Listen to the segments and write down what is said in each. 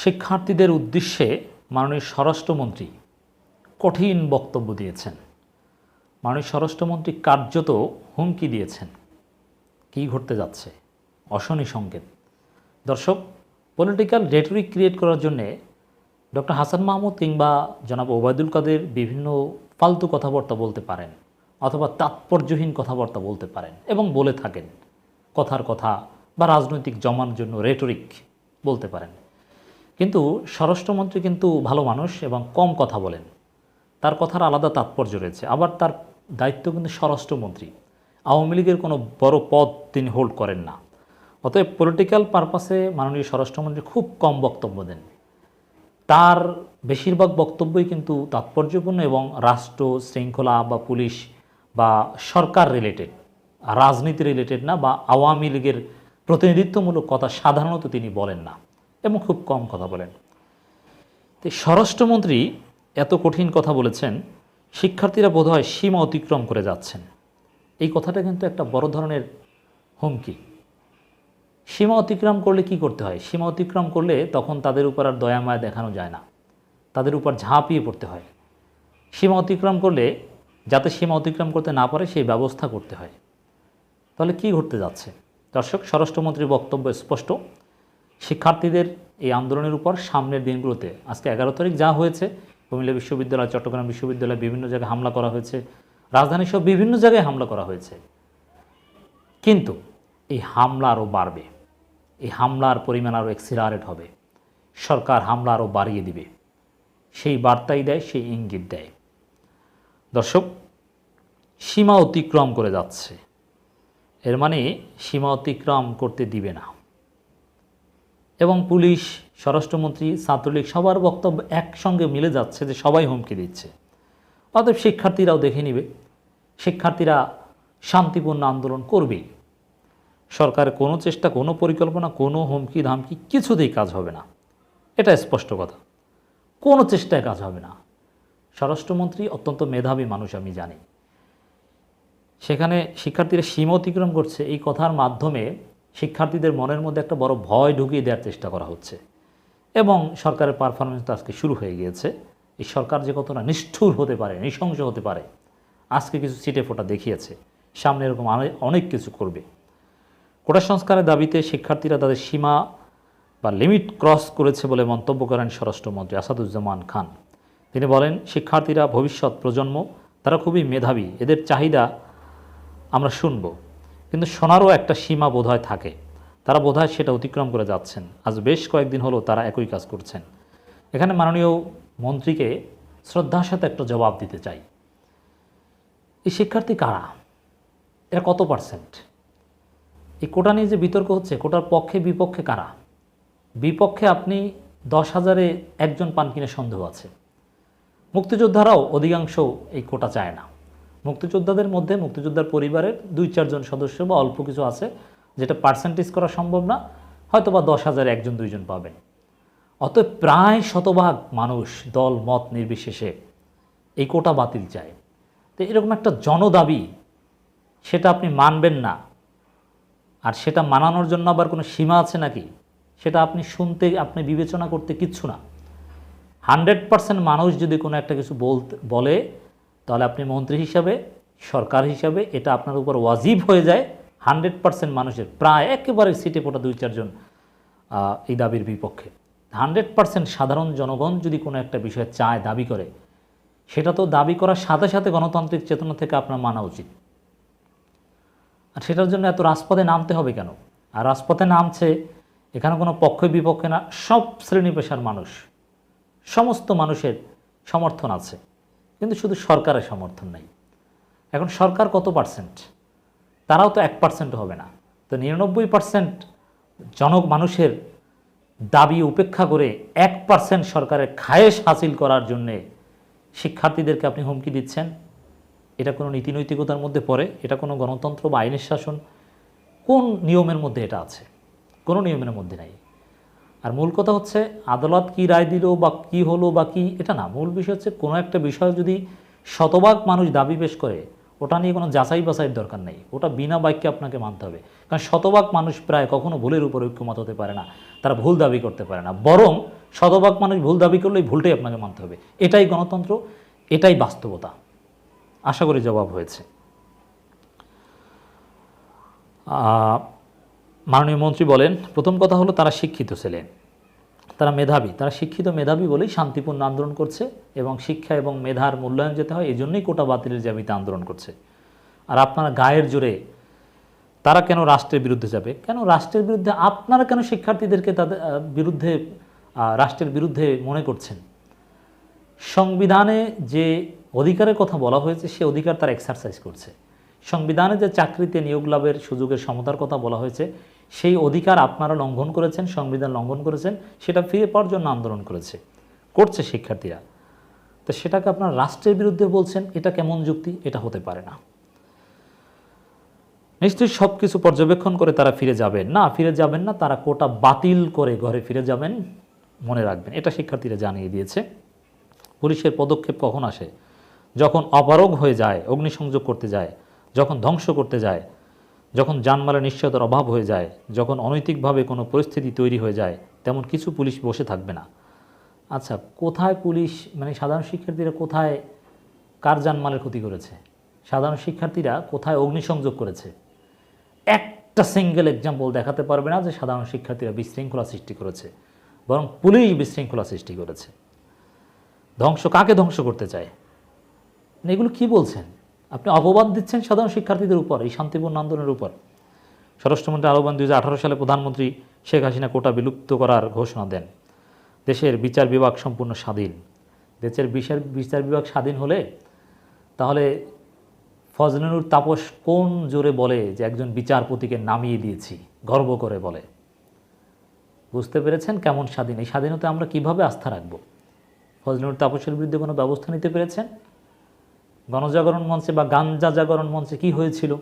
শিক্ষার্থীদের উদ্দেশ্যে মাননীয় স্বরাষ্ট্রমন্ত্রী কঠিন বক্তব্য দিয়েছেন। মাননীয় স্বরাষ্ট্রমন্ত্রী কার্যত হুমকি দিয়েছেন। কী ঘটতে যাচ্ছে? অশনি সংকেত। দর্শক পলিটিক্যাল রেটরিক ক্রিয়েট করার জন্যে ডক্টর হাসান মাহমুদ কিংবা জনাব ওবায়দুল কাদের বিভিন্ন ফালতু কথাবার্তা বলতে পারেন অথবা তাৎপর্যহীন কথাবার্তা বলতে পারেন এবং বলে থাকেন। কথার কথা বা রাজনৈতিক জমার জন্য রেটরিক বলতে পারেন। কিন্তু স্বরাষ্ট্রমন্ত্রী কিন্তু ভালো মানুষ এবং কম কথা বলেন। তার কথার আলাদা তাৎপর্য রয়েছে। আবার তার দায়িত্ব কিন্তু স্বরাষ্ট্রমন্ত্রী। আওয়ামী লীগের কোনো বড় পদ তিনি হোল্ড করেন না। অতএব পলিটিক্যাল পারপাসে মাননীয় স্বরাষ্ট্রমন্ত্রী খুব কম বক্তব্য দেন। তার বেশিরভাগ বক্তব্যই কিন্তু তাৎপর্যপূর্ণ এবং রাষ্ট্র শৃঙ্খলা বা পুলিশ বা সরকার রিলেটেড রাজনীতি রিলেটেড না বা আওয়ামী লীগের প্রতিনিধিত্বমূলক কথা সাধারণত তিনি বলেন না। এবং খুব কম কথা বলেন। তো স্বরাষ্ট্রমন্ত্রী এত কঠিন কথা বলেছেন, শিক্ষার্থীরা বোধহয় সীমা অতিক্রম করে যাচ্ছেন। এই কথাটা কিন্তু একটা বড় ধরনের হুমকি। সীমা অতিক্রম করলে কি করতে হয়? সীমা অতিক্রম করলে তখন তাদের উপর আর দয়ামায়া দেখানো যায় না। তাদের উপর ঝাঁপিয়ে পড়তে হয়। সীমা অতিক্রম করলে, যাতে সীমা অতিক্রম করতে না পারে, সেই ব্যবস্থা করতে হয়। তাহলে কি ঘটতে যাচ্ছে? দর্শক, স্বরাষ্ট্রমন্ত্রীর বক্তব্য স্পষ্ট। শিক্ষার্থীদের এই আন্দোলনের উপর সামনের দিনগুলোতে, আজকে এগারো তারিখ যা হয়েছে, কুমিল্লা বিশ্ববিদ্যালয়, চট্টগ্রাম বিশ্ববিদ্যালয় বিভিন্ন জায়গায় হামলা করা হয়েছে, রাজধানী সহ বিভিন্ন জায়গায় হামলা করা হয়েছে। কিন্তু এই হামলা আরও বাড়বে। এই হামলার পরিমাণ আরও এক্সিলারেট হবে। সরকার হামলা আরও বাড়িয়ে দিবে। সেই বার্তাই দেয়, সেই ইঙ্গিত দেয়। দর্শক, সীমা অতিক্রম করে যাচ্ছে। এর মানে সীমা অতিক্রম করতে দিবে না। এবং পুলিশ, স্বরাষ্ট্রমন্ত্রী, ছাত্রলীগ সবার বক্তব্য একসঙ্গে মিলে যাচ্ছে যে সবাই হুমকি দিচ্ছে। অতএব শিক্ষার্থীরাও দেখে নিবে, শিক্ষার্থীরা শান্তিপূর্ণ আন্দোলন করবেই। সরকারের কোনো চেষ্টা, কোনো পরিকল্পনা, কোনো হুমকি, ধামকি কিছুতেই কাজ হবে না। এটা স্পষ্ট কথা। কোনো চেষ্টায় কাজ হবে না। স্বরাষ্ট্রমন্ত্রী অত্যন্ত মেধাবী মানুষ, আমি জানি। সেখানে শিক্ষার্থীরা সীমা অতিক্রম করছে এই কথার মাধ্যমে শিক্ষার্থীদের মনের মধ্যে একটা বড় ভয় ঢুকিয়ে দেওয়ার চেষ্টা করা হচ্ছে। এবং সরকারের পারফরমেন্স তো আজকে শুরু হয়ে গিয়েছে। এই সরকার যে কতটা নিষ্ঠুর হতে পারে, নৃশংস হতে পারে, আজকে কিছু সিটে ফোটা দেখিয়েছে। সামনে এরকম অনেক- কিছু করবে। কোটা সংস্কারের দাবিতে শিক্ষার্থীরা তাদের সীমা বা লিমিট ক্রস করেছে বলে মন্তব্য করেন স্বরাষ্ট্রমন্ত্রী আসাদুজ্জামান খান। তিনি বলেন, শিক্ষার্থীরা ভবিষ্যৎ প্রজন্ম, তারা খুবই মেধাবী, এদের চাহিদা আমরা শুনব। কিন্তু শোনারও একটা সীমা বোধহয় থাকে। তারা বোধহয় সেটা অতিক্রম করে যাচ্ছেন। আজ বেশ কয়েকদিন হলো তারা একই কাজ করছেন। এখানে মাননীয় মন্ত্রীকে শ্রদ্ধার সাথে একটা জবাব দিতে চাই। এই শিক্ষার্থী কারা? এরা কত পার্সেন্ট? এই কোটা নিয়ে যে বিতর্ক হচ্ছে, কোটার পক্ষে বিপক্ষে কারা? বিপক্ষে আপনি দশ হাজারে একজন পান কিনে সন্দেহ আছে। মুক্তিযোদ্ধারাও অধিকাংশ এই কোটা চায় না। মুক্তিযোদ্ধাদের মধ্যে মুক্তিযোদ্ধার পরিবারের দুই চারজন সদস্য বা অল্প কিছু আছে, যেটা পার্সেন্টেজ করা সম্ভব না হয়তো বা দশ হাজার একজন, দুইজন পাবেন অতএব প্রায় শতভাগ মানুষ দল, মত নির্বিশেষে এই কোটা বাতিল চায়। তো এরকম একটা জনদাবি, সেটা আপনি মানবেন না। আর সেটা মানানোর জন্য আবার কোনো সীমা আছে নাকি, সেটা আপনি শুনতে, আপনি বিবেচনা করতে কিচ্ছু না। হান্ড্রেড পার্সেন্ট মানুষ যদি কোনো একটা কিছু বলতে, বলে তাহলে আপনি মন্ত্রী হিসাবে, সরকার হিসাবে এটা আপনার উপর ওয়াজিব হয়ে যায়। হান্ড্রেড পার্সেন্ট মানুষের, প্রায় একেবারে সিটে পোটা দুই চারজন এই দাবির বিপক্ষে। হান্ড্রেড পার্সেন্ট সাধারণ জনগণ যদি কোনো একটা বিষয় চায়, দাবি করে, সেটা তো দাবি করার সাথে সাথে গণতান্ত্রিক চেতনা থেকে আপনার মানা উচিত। আর সেটার জন্য এত রাজপথে নামতে হবে কেন? আর রাজপথে নামছে, এখানে কোনো পক্ষ বিপক্ষে না, সব শ্রেণি পেশার মানুষ, সমস্ত মানুষের সমর্থন আছে। কিন্তু শুধু সরকারের সমর্থন নাই। এখন সরকার কত পার্সেন্ট তারাও তো এক পার্সেন্ট হবে না। তো নিরানব্বই পার্সেন্ট জনক মানুষের দাবি উপেক্ষা করে এক পার্সেন্ট সরকারের খায়েশ হাসিল করার জন্যে শিক্ষার্থীদেরকে আপনি হুমকি দিচ্ছেন। এটা কোনো নীতিনৈতিকতার মধ্যে পড়ে, এটা কোনো গণতন্ত্র বা আইনের শাসন। কোন নিয়মের মধ্যে এটা আছে? কোনো নিয়মের মধ্যে নাই। আর মূল কথা হচ্ছে আদালত কি রায় দিল বা কি হলো বা কি, এটা না, মূল বিষয় হচ্ছে কোনো একটা বিষয় যদি শতভাগ মানুষ দাবি পেশ করে, ওটা নিয়ে কোনো যাচাই বাছাইয়ের দরকার নেই। ওটা বিনা বাক্যে আপনাকে মানতে হবে। কারণ শতভাগ মানুষ প্রায় কখনো ভুলের উপর ঐক্যমত হতে পারে না, তারা ভুল দাবি করতে পারে না। বরং শতভাগ মানুষ ভুল দাবি করলে ভুলটাই আপনাকে মানতে হবে। এটাই গণতন্ত্র, এটাই বাস্তবতা। আশা করি জবাব হয়েছে। মাননীয় মন্ত্রী বলেন, প্রথম কথা হলো তারা শিক্ষিত ছিলেন তারা মেধাবী। তারা শিক্ষিত মেধাবী বলেই শান্তিপূর্ণ আন্দোলন করছে এবং শিক্ষা এবং মেধার মূল্যায়ন যেতে হয় এই জন্যই কোটা বাতিলের দাবিতে আন্দোলন করছে। আর আপনারা গায়ের জোরে তারা কেন রাষ্ট্রের বিরুদ্ধে যাবে? কেন রাষ্ট্রের বিরুদ্ধে আপনারা কেন শিক্ষার্থীদেরকে তাদের বিরুদ্ধে রাষ্ট্রের বিরুদ্ধে মনে করছেন? সংবিধানে যে অধিকারের কথা বলা হয়েছে, সে অধিকার তারা এক্সারসাইজ করছে। সংবিধানে যে চাকরিতে নিয়োগ লাভের সুযোগের সমতার কথা বলা হয়েছে সেই অধিকার আপনারা লঙ্ঘন করেছেন, সংবিধান লঙ্ঘন করেছেন, সেটা ফিরে পাওয়ার জন্য আন্দোলন করেছে, করছে শিক্ষার্থীরা। তো সেটাকে আপনার রাষ্ট্রের বিরুদ্ধে বলছেন, এটা কেমন যুক্তি? এটা হতে পারে না। নিশ্চয়ই সব কিছু পর্যবেক্ষণ করে তারা ফিরে যাবেন। না, ফিরে যাবেন না, তারা কোটা বাতিল করে ঘরে ফিরে যাবেন, মনে রাখবেন। এটা শিক্ষার্থীরা জানিয়ে দিয়েছে। পুলিশের পদক্ষেপ কখন আসে? যখন অপারগ হয়ে যায়, অগ্নিসংযোগ করতে যায়, যখন ধ্বংস করতে যায় যখন জানমালের নিশ্চয়তার অভাব হয়ে যায়, যখন অনৈতিকভাবে কোনো পরিস্থিতি তৈরি হয়ে যায়, তেমন কিছু পুলিশ বসে থাকবে না। আচ্ছা কোথায় পুলিশ মানে সাধারণ শিক্ষার্থীরা কোথায়, কার জানমালের ক্ষতি করেছে? সাধারণ শিক্ষার্থীরা কোথায় অগ্নিসংযোগ করেছে? একটা সিঙ্গেল এক্সাম্পল দেখাতে পারবে না যে সাধারণ শিক্ষার্থীরা বিশৃঙ্খলা সৃষ্টি করেছে, বরং পুলিশ বিশৃঙ্খলা সৃষ্টি করেছে। ধ্বংস কাকে ধ্বংস করতে চায়? মানে এগুলো কি বলছেন? আপনি অপবাদ দিচ্ছেন সাধারণ শিক্ষার্থীদের উপর, এই শান্তিপূর্ণ আন্দোলনের উপর। স্বরাষ্ট্রমন্ত্রী আহ্বান দুই সালে প্রধানমন্ত্রী শেখ হাসিনা কোটা বিলুপ্ত করার ঘোষণা দেন। দেশের বিচার বিভাগ সম্পূর্ণ স্বাধীন। দেশের বিচার বিচার বিভাগ স্বাধীন হলে তাহলে ফজলনুর তাপস কোন জোরে বলে যে একজন বিচারপতিকে নামিয়ে দিয়েছি, গর্ব করে বলে? বুঝতে পেরেছেন কেমন স্বাধীন? এই স্বাধীনতা আমরা কীভাবে আস্থা রাখব? ফজলনুর তাপসের বিরুদ্ধে কোনো ব্যবস্থা নিতে পেরেছেন? গণজাগরণ মঞ্চে বা গাঞ্জা জাগরণ মঞ্চে কি হয়েছিল?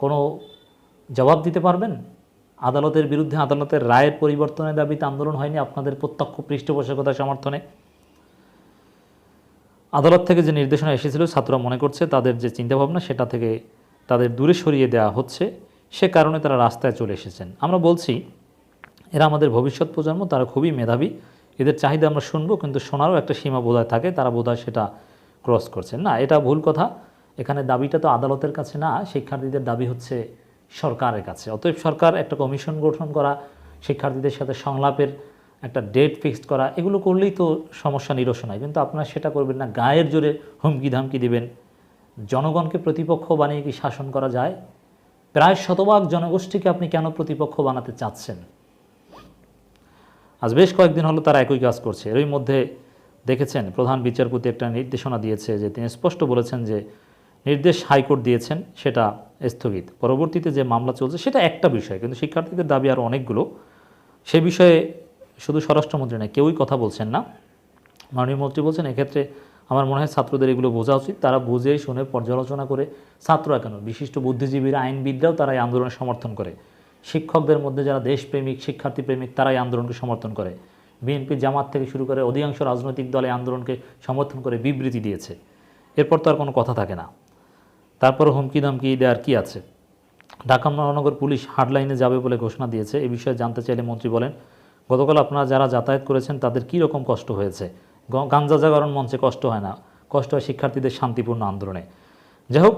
কোনো জবাব দিতে পারবেন? আদালতের বিরুদ্ধে আদালতের রায়ের পরিবর্তনের দাবিতে আন্দোলন হয়নি আপনাদের প্রত্যক্ষ পৃষ্ঠপোষকতা সমর্থনে? আদালত থেকে যে নির্দেশনা এসেছিল, ছাত্ররা মনে করছে তাদের যে চিন্তাভাবনা সেটা থেকে তাদের দূরে সরিয়ে দেওয়া হচ্ছে, সে কারণে তারা রাস্তায় চলে এসেছেন। আমরা বলছি, এরা আমাদের ভবিষ্যৎ প্রজন্ম, তারা খুবই মেধাবী। এদের চাহিদা আমরা শুনব, কিন্তু শোনারও একটা সীমা বোধহয় থাকে, তারা বোধহয় সেটা ক্রস করছেন। না, এটা ভুল কথা। এখানে দাবিটা তো আদালতের কাছে না, শিক্ষার্থীদের দাবি হচ্ছে সরকারের কাছে। অতএব সরকার একটা কমিশন গঠন করা, শিক্ষার্থীদের সাথে সংলাপের একটা ডেট ফিক্সড করা, এগুলো করলেই তো সমস্যা নিরসন হয়। কিন্তু আপনারা সেটা করবেন না। গায়ের জোরে হুমকি ধামকি দিবেন। জনগণকে প্রতিপক্ষ বানিয়ে কি শাসন করা যায়? প্রায় শতভাগ জনগোষ্ঠীকে আপনি কেন প্রতিপক্ষ বানাতে চাচ্ছেন? আজ বেশ কয়েকদিন হলো তারা একই কাজ করছে। এরই মধ্যে দেখেছেন, প্রধান বিচারপতি একটা নির্দেশনা দিয়েছে যে তিনি স্পষ্ট বলেছেন যে নির্দেশ হাইকোর্ট দিয়েছেন, সেটা স্থগিত। পরবর্তীতে যে মামলা চলছে, সেটা একটা বিষয়, কিন্তু শিক্ষার্থীদের দাবি আর অনেকগুলো। সে বিষয়ে শুধু স্বরাষ্ট্রমন্ত্রী নয়, কেউই কথা বলছেন না। মাননীয় মন্ত্রী বলছেন, এক্ষেত্রে আমার মনে হয় ছাত্রদের এগুলো বোঝা উচিত। তারা বুঝে শুনে পর্যালোচনা করে ছাত্ররা কেন? বিশিষ্ট বুদ্ধিজীবীরা, আইনবিদরাও তারা এই আন্দোলনের সমর্থন করে। শিক্ষকদের মধ্যে যারা দেশপ্রেমিক শিক্ষার্থী প্রেমিক তারাই আন্দোলনকে সমর্থন করে। বিএনপি জামাত থেকে শুরু করে অধিকাংশ রাজনৈতিক দলে আন্দোলনকে সমর্থন করে বিবৃতি দিয়েছে। এরপর তো আর কোনো কথা থাকে না। তারপর হুমকি দামকি দেওয়ার কি আছে? ঢাকা মহানগর পুলিশ হার্ডলাইনে যাবে বলে ঘোষণা দিয়েছে। এ বিষয়ে জানতে চাইলে মন্ত্রী বলেন, গতকাল আপনারা যারা যাতায়াত করেছেন, তাদের কী রকম কষ্ট হয়েছে? গাঞ্জা জাগরণ মঞ্চে কষ্ট হয় না। কষ্ট হয় শিক্ষার্থীদের শান্তিপূর্ণ আন্দোলনে। যাই হোক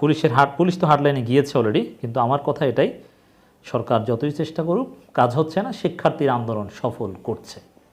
পুলিশের হাট পুলিশ তো হার্ডলাইনে গিয়েছে অলরেডি কিন্তু আমার কথা এটাই সরকার যতই চেষ্টা করুক কাজ হচ্ছে না শিক্ষার্থীর আন্দোলন সফল করছে।